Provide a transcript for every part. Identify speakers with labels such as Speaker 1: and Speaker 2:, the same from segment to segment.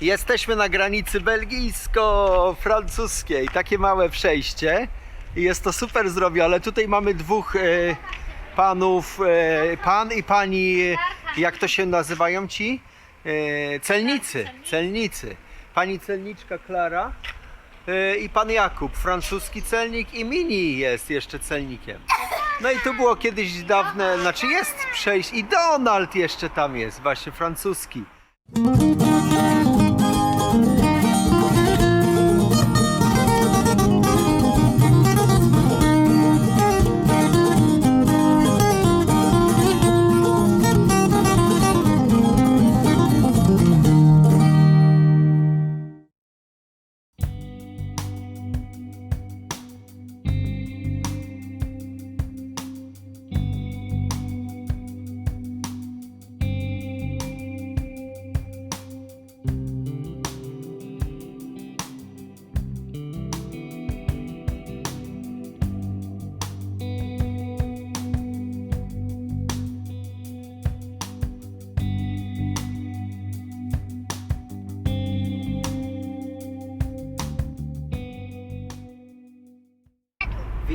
Speaker 1: Jesteśmy na granicy belgijsko-francuskiej. Takie małe przejście. Jest to super zrobione. Tutaj mamy dwóch e, panów, e, pan i pani, jak to się nazywają ci? E, celnicy, celnicy. Pani celniczka Klara i pan Jakub, francuski celnik i Mini jest jeszcze celnikiem. No i tu było kiedyś dawne, znaczy jest przejście i Donald jeszcze tam jest, właśnie francuski.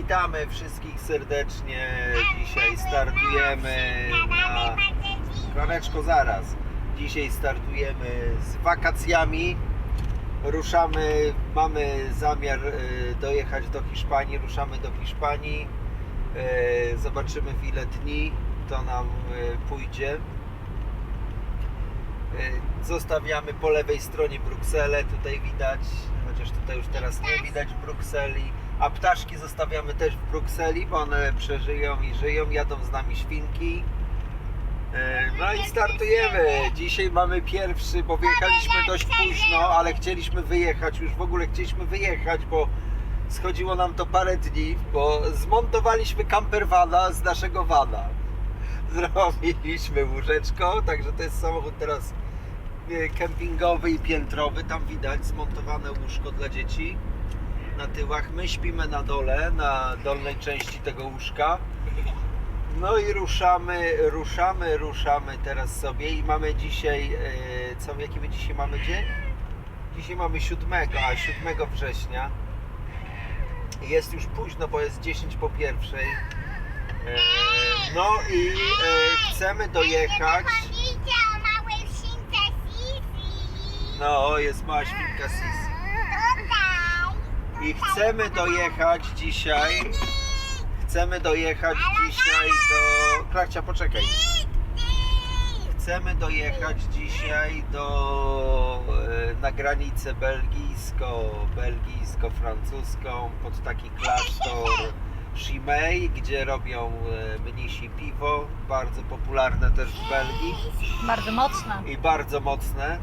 Speaker 1: Witamy wszystkich serdecznie. Dzisiaj startujemy na Klaneczko zaraz. Dzisiaj startujemy z wakacjami. Ruszamy, mamy zamiar e, dojechać do Hiszpanii. Ruszamy do Hiszpanii. E, Zobaczymy w ile dni to nam e, pójdzie. Zostawiamy po lewej stronie Brukselę, tutaj widać, chociaż tutaj już teraz nie widać Brukseli. A ptaszki zostawiamy też w Brukseli, bo one przeżyją i żyją, jadą z nami świnki. E, No i startujemy. Dzisiaj mamy pierwszy, bo wyjechaliśmy dość późno, ale chcieliśmy wyjechać, już w ogóle chcieliśmy wyjechać, bo schodziło nam to parę dni, bo zmontowaliśmy campervana z naszego vana. Zrobiliśmy łóżeczko, także to jest samochód teraz e, kempingowy i piętrowy. Tam widać zmontowane łóżko dla dzieci na tyłach. My śpimy na dole, na dolnej części tego łóżka. No i ruszamy, ruszamy, ruszamy teraz sobie i mamy dzisiaj, e, co, jaki my dzisiaj mamy dzień? Dzisiaj mamy 7, a 7 września. Jest już późno, bo jest 10 po pierwszej. E, No i e, chcemy dojechać. No, jest mała świnka Sisi. I chcemy dojechać dzisiaj. Chcemy dojechać dzisiaj do. Klarcia, poczekaj. Chcemy dojechać dzisiaj do e, na granicę belgijsko, belgijsko-francuską pod taki klasztor Chimay, gdzie robią e, mnisi piwo, bardzo popularne też w Belgii
Speaker 2: Bardzo mocna.
Speaker 1: i bardzo mocne.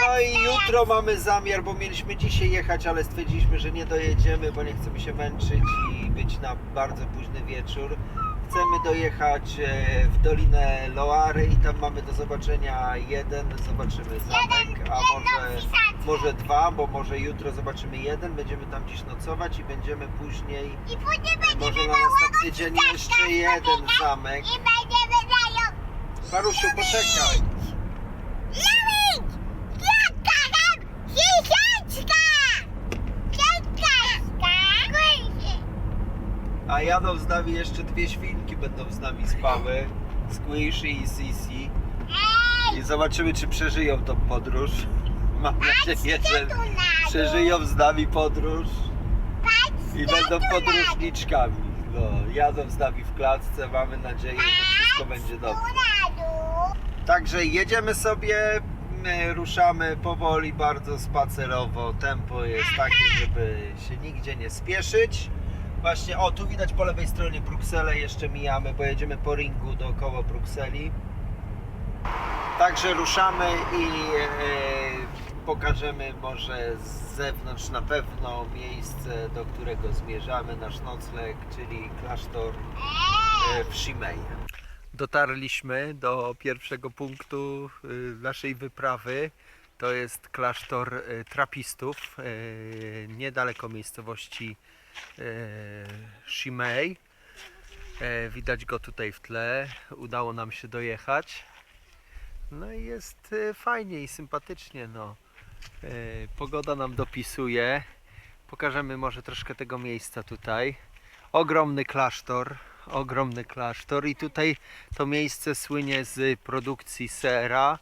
Speaker 1: No i jutro mamy zamiar, bo mieliśmy dzisiaj jechać, ale stwierdziliśmy, że nie dojedziemy, bo nie chcemy się męczyć i być na bardzo późny wieczór. Chcemy dojechać e, w Dolinę Loary i tam mamy do zobaczenia jeden, zobaczymy zamek, a może, może dwa, bo może jutro zobaczymy jeden, będziemy tam dziś nocować i będziemy później,
Speaker 3: I później
Speaker 1: może
Speaker 3: będziemy
Speaker 1: na następny dzień jeszcze jeden zamek.
Speaker 3: I będziemy dają.
Speaker 1: Parusiu, poczekaj. Jadą z nami jeszcze dwie świnki będą z nami spały. Squishy i Sisi. I zobaczymy, czy przeżyją tą podróż. Mam nadzieję, że przeżyją z nami podróż i będą podróżniczkami. No, jadą z nami w klatce. Mamy nadzieję, że wszystko będzie dobrze. Także jedziemy sobie, my ruszamy powoli, bardzo spacerowo. Tempo jest takie, żeby się nigdzie nie spieszyć. Właśnie, o tu widać po lewej stronie Brukselę, jeszcze mijamy, bo jedziemy po ringu dookoła Brukseli. Także ruszamy i e, pokażemy może z zewnątrz na pewno miejsce, do którego zmierzamy, nasz nocleg, czyli klasztor e, w Chimay. Dotarliśmy do pierwszego punktu y, naszej wyprawy. To jest klasztor y, trapistów, y, niedaleko miejscowości y, Chimay. E, Widać go tutaj w tle. Udało nam się dojechać. No i jest e, fajnie i sympatycznie, no. E, Pogoda nam dopisuje. Pokażemy może troszkę tego miejsca tutaj. Ogromny klasztor, ogromny klasztor i tutaj to miejsce słynie z produkcji sera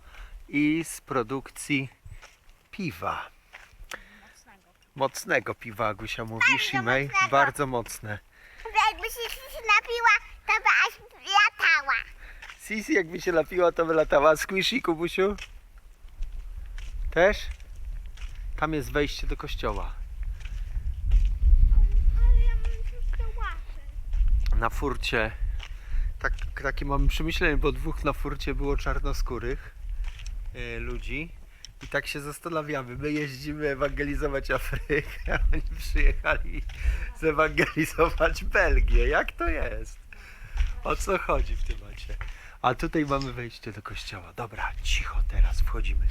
Speaker 1: i z produkcji piwa. Mocnego piwa, Agusia mówi,
Speaker 3: Bardzo
Speaker 1: Shimei.
Speaker 3: mocnego.
Speaker 1: Bardzo mocne.
Speaker 3: Jakby się się napiła, to by aż latała.
Speaker 1: Sisi jakby się napiła, to wylatała. Squishy, Kubusiu? Też? Tam jest wejście do kościoła.
Speaker 3: Ale ja mam wszystko łapy.
Speaker 1: Na furcie. Tak, takie mam przemyślenie, bo dwóch na furcie było czarnoskórych e, ludzi. I tak się zastanawiamy. My jeździmy ewangelizować Afrykę, a oni przyjechali zewangelizować Belgię. Jak to jest? O co chodzi w temacie? A tutaj mamy wejście do kościoła. Dobra, cicho teraz wchodzimy.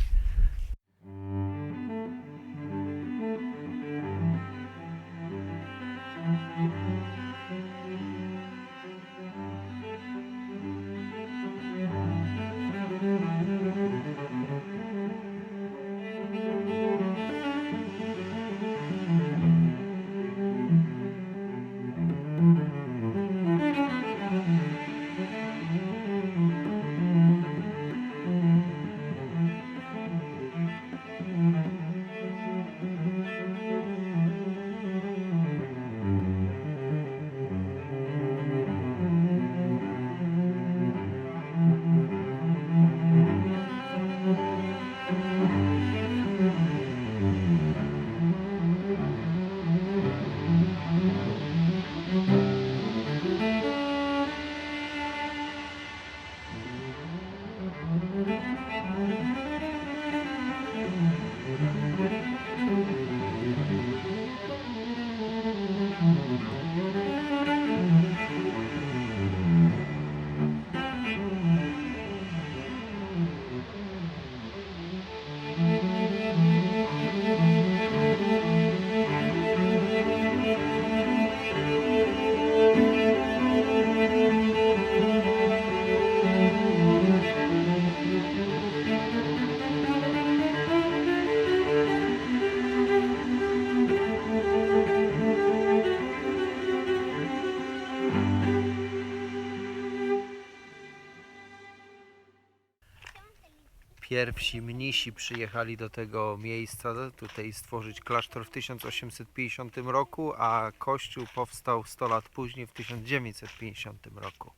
Speaker 1: Pierwsi mnisi przyjechali do tego miejsca, tutaj stworzyć klasztor w 1850 roku, a kościół powstał 100 lat później, w 1950 roku.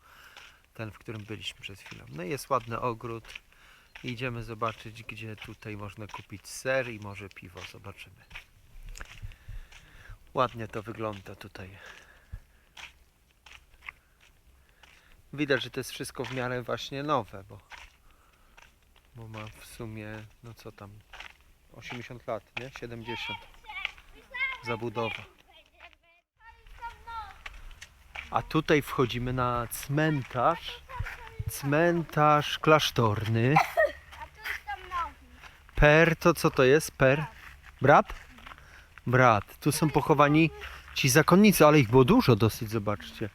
Speaker 1: Ten, w którym byliśmy przed chwilą. No i jest ładny ogród. Idziemy zobaczyć, gdzie tutaj można kupić ser i może piwo. Zobaczymy. Ładnie to wygląda tutaj. Widać, że to jest wszystko w miarę właśnie nowe, bo bo ma w sumie, no co tam, 80 lat, nie? 70. Zabudowa. A tutaj wchodzimy na cmentarz. Cmentarz klasztorny. Per, to co to jest? Per? Brat? Brat. Tu są pochowani ci zakonnicy, ale ich było dużo dosyć, zobaczcie.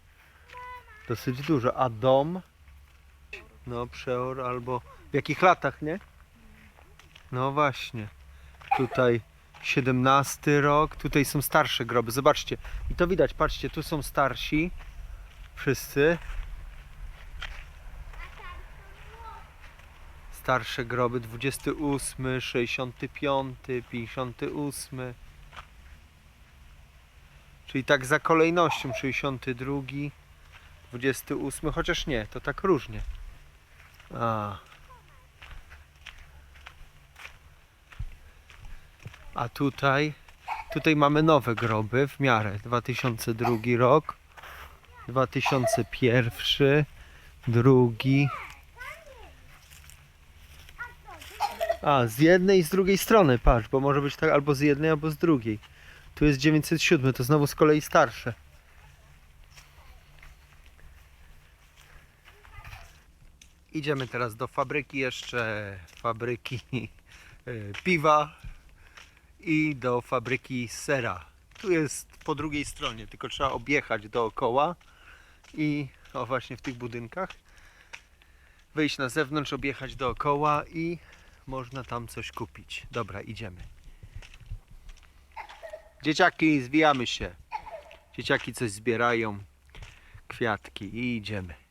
Speaker 1: Dosyć dużo. A dom? No, przeor albo... W jakich latach, nie? No właśnie. Tutaj 17 rok, tutaj są starsze groby. Zobaczcie. I to widać, patrzcie, tu są starsi. Wszyscy. Starsze groby 28, 65, 58. Czyli tak za kolejnością 62, 28, chociaż nie, to tak różnie. A. A tutaj, tutaj mamy nowe groby w miarę. 2002 rok, 2001, drugi. A, z jednej i z drugiej strony, patrz, bo może być tak albo z jednej, albo z drugiej. Tu jest 907, to znowu z kolei starsze. Idziemy teraz do fabryki jeszcze, fabryki e, piwa i do fabryki sera. Tu jest po drugiej stronie, tylko trzeba objechać dookoła i o właśnie w tych budynkach wyjść na zewnątrz, objechać dookoła i można tam coś kupić. Dobra, idziemy. Dzieciaki, zwijamy się. Dzieciaki coś zbierają, kwiatki i idziemy.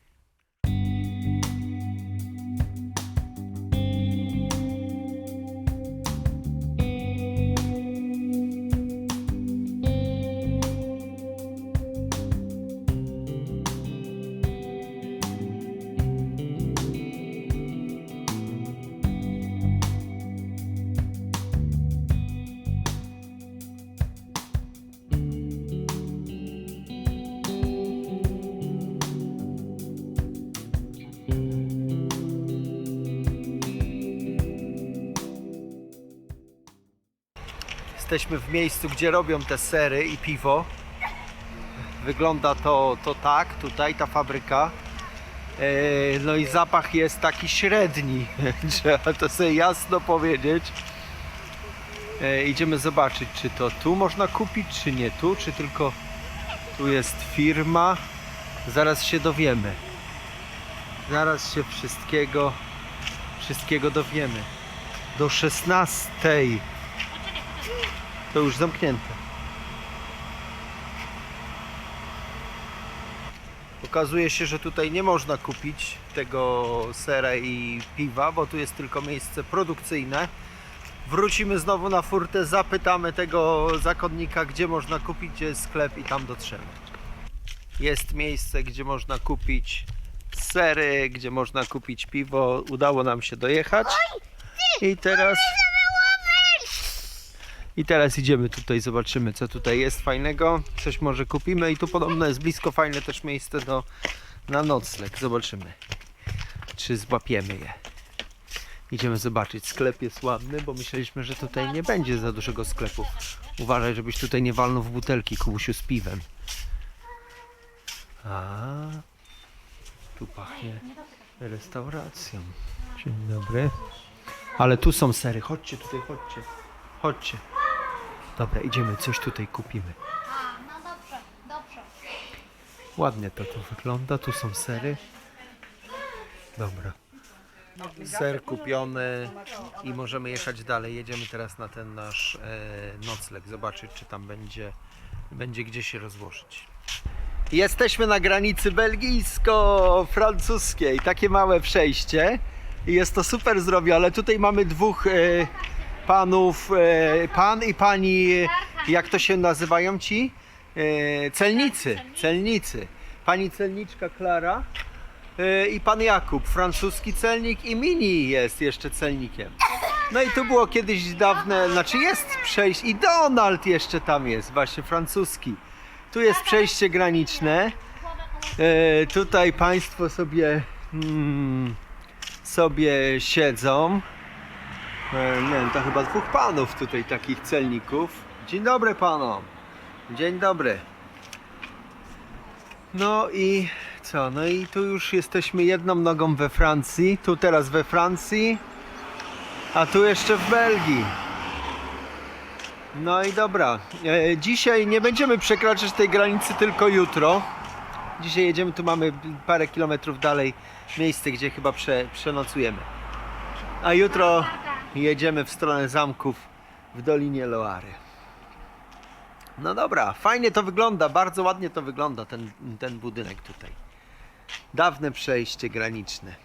Speaker 1: Jesteśmy w miejscu, gdzie robią te sery i piwo. Wygląda to, to tak, tutaj ta fabryka. E, No i zapach jest taki średni, trzeba to sobie jasno powiedzieć. E, Idziemy zobaczyć, czy to tu można kupić, czy nie tu, czy tylko tu jest firma. Zaraz się dowiemy. Zaraz się wszystkiego, wszystkiego dowiemy. Do 16. To już zamknięte. Okazuje się, że tutaj nie można kupić tego sera i piwa, bo tu jest tylko miejsce produkcyjne. Wrócimy znowu na furtę, zapytamy tego zakonnika, gdzie można kupić, gdzie jest sklep i tam dotrzemy. Jest miejsce, gdzie można kupić sery, gdzie można kupić piwo. Udało nam się dojechać. I teraz i teraz idziemy tutaj, zobaczymy co tutaj jest fajnego. Coś może kupimy i tu podobno jest blisko fajne też miejsce do, na nocleg. Zobaczymy, czy złapiemy je. Idziemy zobaczyć. Sklep jest ładny, bo myśleliśmy, że tutaj nie będzie za dużego sklepu. Uważaj, żebyś tutaj nie walnął w butelki, Kubusiu, z piwem. A, tu pachnie restauracją. Dzień dobry. Ale tu są sery. Chodźcie tutaj, chodźcie. Chodźcie. Dobra, idziemy, coś tutaj kupimy.
Speaker 2: A, no dobrze, dobrze.
Speaker 1: Ładnie to tu wygląda, tu są sery. Dobra. Ser kupiony i możemy jechać dalej. Jedziemy teraz na ten nasz e, nocleg, zobaczyć czy tam będzie, będzie gdzie się rozłożyć. Jesteśmy na granicy belgijsko-francuskiej, takie małe przejście. Jest to super zrobione. Tutaj mamy dwóch e, panów, e, pan i pani, e, jak to się nazywają ci? E, celnicy, celnicy. Pani celniczka Klara e, i pan Jakub, francuski celnik i Mini jest jeszcze celnikiem. No i tu było kiedyś dawne, znaczy jest przejście i Donald jeszcze tam jest, właśnie francuski. Tu jest przejście graniczne. E, tutaj państwo sobie mm, sobie siedzą. E, nie wiem, to chyba dwóch panów tutaj takich celników. Dzień dobry panom. Dzień dobry. No i co? No i tu już jesteśmy jedną nogą we Francji. Tu teraz we Francji, a tu jeszcze w Belgii. No i dobra. E, dzisiaj nie będziemy przekraczać tej granicy tylko jutro. Dzisiaj jedziemy, tu mamy parę kilometrów dalej miejsce, gdzie chyba prze, przenocujemy. A jutro jedziemy w stronę zamków w Dolinie Loary. No dobra, fajnie to wygląda, bardzo ładnie to wygląda ten, ten budynek tutaj. Dawne przejście graniczne.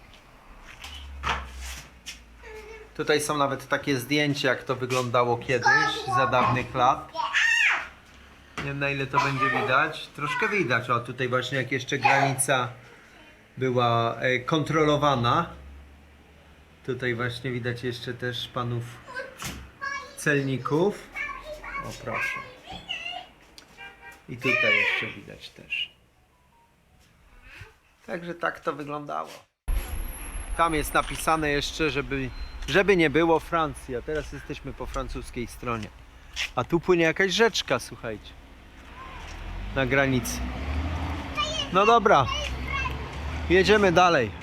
Speaker 1: Tutaj są nawet takie zdjęcia, jak to wyglądało kiedyś, za dawnych lat. Nie wiem na ile to będzie widać. Troszkę widać, o tutaj właśnie jak jeszcze granica była e, kontrolowana. Tutaj właśnie widać jeszcze też panów celników. O proszę. I tutaj jeszcze widać też. Także tak to wyglądało. Tam jest napisane jeszcze, żeby, żeby nie było Francji, a teraz jesteśmy po francuskiej stronie. A tu płynie jakaś rzeczka, słuchajcie. Na granicy. No dobra. Jedziemy dalej.